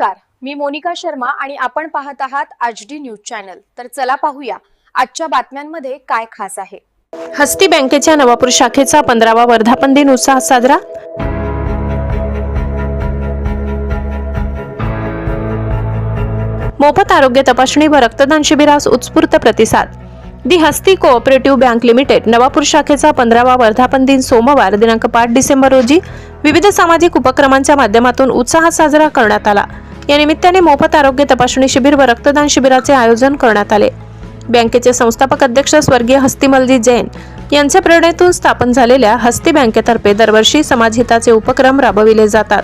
नमस्कार. मी मोनिका शर्मा आणि आपण पाहत आहात आज डी न्यूज चॅनल. तर चला पाहूया आजच्या बातम्यांमध्ये काय खास आहे. हस्ती बँकेच्या नवापूर शाखेचा पंधरावा वर्धापन दिन उत्साहात साजरा. मोफत आरोग्य तपासणी व रक्तदान शिबिरास उत्स्फूर्त प्रतिसाद. The Hasti cooperative bank limited Navapur शाखेचा पंधरावा वर्धापन दिन सोमवार दिनांक पाच डिसेंबर रोजी विविध सामाजिक उपक्रमांच्या माध्यमातून उत्साहात साजरा करण्यात आला. या निमित्ताने मोफत आरोग्य तपासणी शिबिर व रक्तदान शिबिराचे आयोजन करण्यात आले. बँकेचे संस्थापक अध्यक्ष स्वर्गीय हस्तिमलजी जैन यांच्या प्रेरणेतून स्थापन झालेल्या हस्ती बँकेतर्फे दरवर्षी समाजहिताचे उपक्रम राबविले जातात.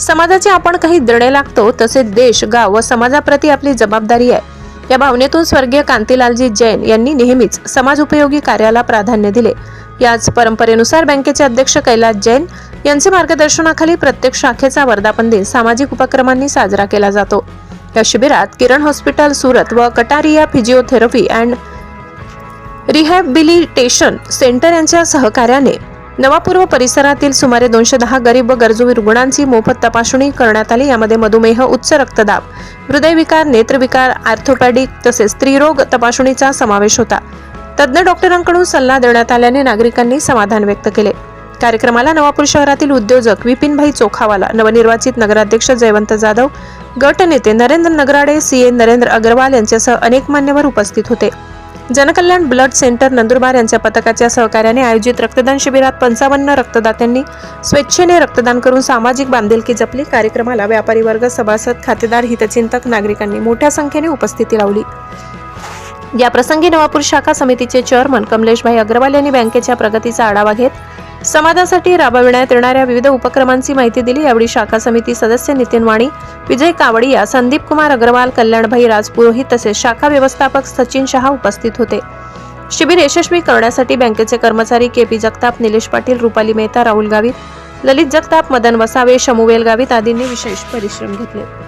समाजाचे आपण काही देणे लागतो तसे देश गाव व समाजाप्रती आपली जबाबदारी आहे. या भावनेतून स्वर्गीय कांतीलालजी जैन यांनी नेहमीच समाज उपयोगी कार्याला प्राधान्य दिले. याच परंपरेनुसार बँकेचे अध्यक्ष कैलास जैन यांचे मार्गदर्शनाखाली प्रत्येक शाखेचा वर्धापन दिन सामाजिक उपक्रमांनी साजरा केला जातो. या शिबिरात किरण हॉस्पिटल सुरत व Kataria physiotherapy and rehabilitation centre यांच्या सहकार्याने नवापूर्व परिसरातील सुमारे दोनशे दहा गरीब व गरजू रुग्णांची मोफत तपासणी करण्यात आली. यामध्ये मधुमेह उच्च रक्तदाब हृदयविकार नेत्रविकार आर्थोपॅडिक तसेच स्त्रीरोग तपासणीचा समावेश होता. तज्ज्ञ डॉक्टरांकडून सल्ला देण्यात आल्याने नागरिकांनी समाधान व्यक्त केले. कार्यक्रमाला नवापूर शहरातील उद्योजक विपिनभाई चोखावाला नवनिर्वाचित नगराध्यक्ष जयवंत जाधव गटनेते नरेंद्र नगराडे सी ए नरेंद्र अग्रवाल यांच्यासह अनेक मान्यवर उपस्थित होते. जनकल्याण ब्लड सेंटर नंदुरबार यांच्या पथकाच्या सहकार्याने आयोजित रक्तदान शिबिरात पंचावन्न रक्तदात्यांनी स्वेच्छेने रक्तदान करून सामाजिक बांधिलकी जपली. कार्यक्रमाला व्यापारी वर्ग सभासद खातेदार हितचिंतक नागरिकांनी मोठ्या संख्येने उपस्थिती लावली. या प्रसंगी नवापूर शाखा समितीचे चेअरमन कमलेशभाई अग्रवाल यांनी बँकेच्या प्रगतीचा आढावा घेत समाजासाठी राबविण्यात येणाऱ्या विविध उपक्रमांची माहिती दिली. यावेळी शाखा समिती सदस्य नितीन वाणी विजय कावडिया संदीप कुमार अग्रवाल कल्याणभाई राजपुरोहित तसेच शाखा व्यवस्थापक सचिन शहा उपस्थित होते. शिबिर यशस्वी करण्यासाठी बँकेचे कर्मचारी के पी जगताप निलेश पाटील रुपाली मेहता राहुल गावित ललित जगताप मदन वसावे शमुवेल गावित आदींनी विशेष परिश्रम घेतले.